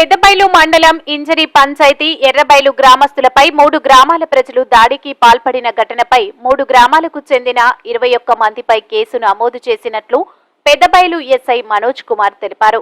పెద్దబైలు మండలం ఇంజరి పంచాయతీ ఎర్రబైలు గ్రామస్తులపై మూడు గ్రామాల ప్రజలు దాడికి పాల్పడిన ఘటనపై మూడు గ్రామాలకు చెందిన ఇరవై ఒక్క మందిపై కేసు నమోదు చేసినట్లు పెద్దబైలు ఎస్ఐ మనోజ్ కుమార్ తెలిపారు.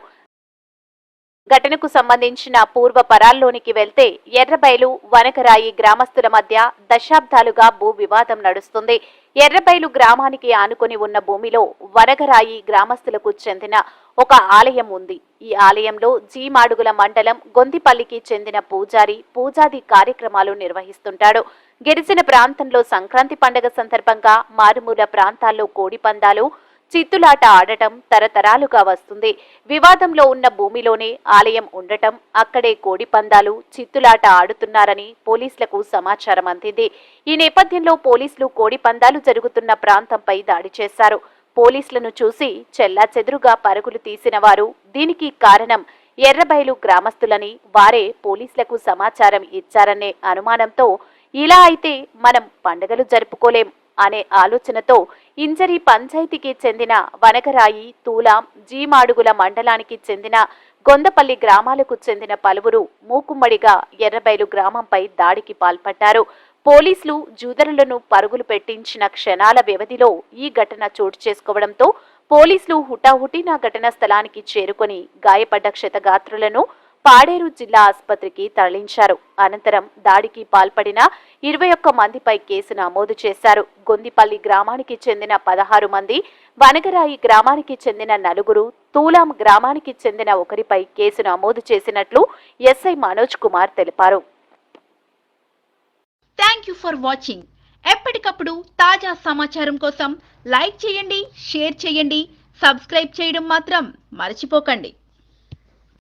ఘటనకు సంబంధించిన పూర్వ పరాల్లోనికి వెళ్తే ఎర్రబైలు వనకరాయి గ్రామస్తుల మధ్య దశాబ్దాలుగా భూ వివాదం నడుస్తుంది. ఎర్రబైలు గ్రామానికి ఆనుకొని ఉన్న భూమిలో వనకరాయి గ్రామస్తులకు చెందిన ఒక ఆలయం ఉంది. ఈ ఆలయంలో జీమాడుగుల మండలం గొంతిపల్లికి చెందిన పూజారి పూజాది కార్యక్రమాలు నిర్వహిస్తుంటాడు. గిరిజన ప్రాంతంలో సంక్రాంతి పండగ సందర్భంగా మారుమూల ప్రాంతాల్లో కోడి పందాలు చిత్తులాట ఆడటం తరతరాలుగా వస్తుంది. వివాదంలో ఉన్న భూమిలోనే ఆలయం ఉండటం అక్కడే కోడి పందాలు చిత్తులాట ఆడుతున్నారని పోలీసులకు సమాచారం అందింది. ఈ నేపథ్యంలో పోలీసులు కోడి పందాలు జరుగుతున్న ప్రాంతంపై దాడి చేశారు. పోలీసులను చూసి చెల్లా చెదురుగా పరుగులు తీసిన వారు దీనికి కారణం ఎర్రబైలు గ్రామస్తులని వారే పోలీసులకు సమాచారం ఇచ్చారనే అనుమానంతో ఇలా అయితే మనం పండుగలు జరుపుకోలేం. అనే ఆలోచనతో ఇంజరి పంచాయతీకి చెందిన వనకరాయి తూలాం జీమాడుగుల మండలానికి చెందిన గొందపల్లి గ్రామాలకు చెందిన పలువురు మూకుమ్మడిగా ఎర్రబైలు గ్రామంపై దాడికి పాల్పడ్డారు. పోలీసులు జూదరులను పరుగులు పెట్టించిన క్షణాల వ్యవధిలో ఈ ఘటన చోటు చేసుకోవడంతో పోలీసులు హుటాహుటిన ఘటనా స్థలానికి చేరుకొని గాయపడ్డ క్షతగాత్రులను పాడేరు జిల్లా ఆసుపత్రికి తరలించారు. అనంతరం దాడికి పాల్పడిన ఇరవై ఒక్క మందిపై కేసు నమోదు చేశారు. గొందిపల్లి గ్రామానికి చెందిన పదహారు మంది వనగరాయి గ్రామానికి చెందిన నలుగురు తూలాం గ్రామానికి చెందిన ఒకరిపై కేసు నమోదు చేసినట్లు ఎస్ఐ మనోజ్ కుమార్ తెలిపారు. థ్యాంక్ యూ ఫర్ వాచింగ్ ఎప్పటికప్పుడు తాజా సమాచారం కోసం లైక్ చేయండి షేర్ చేయండి సబ్స్క్రైబ్ చేయడం మాత్రం మర్చిపోకండి.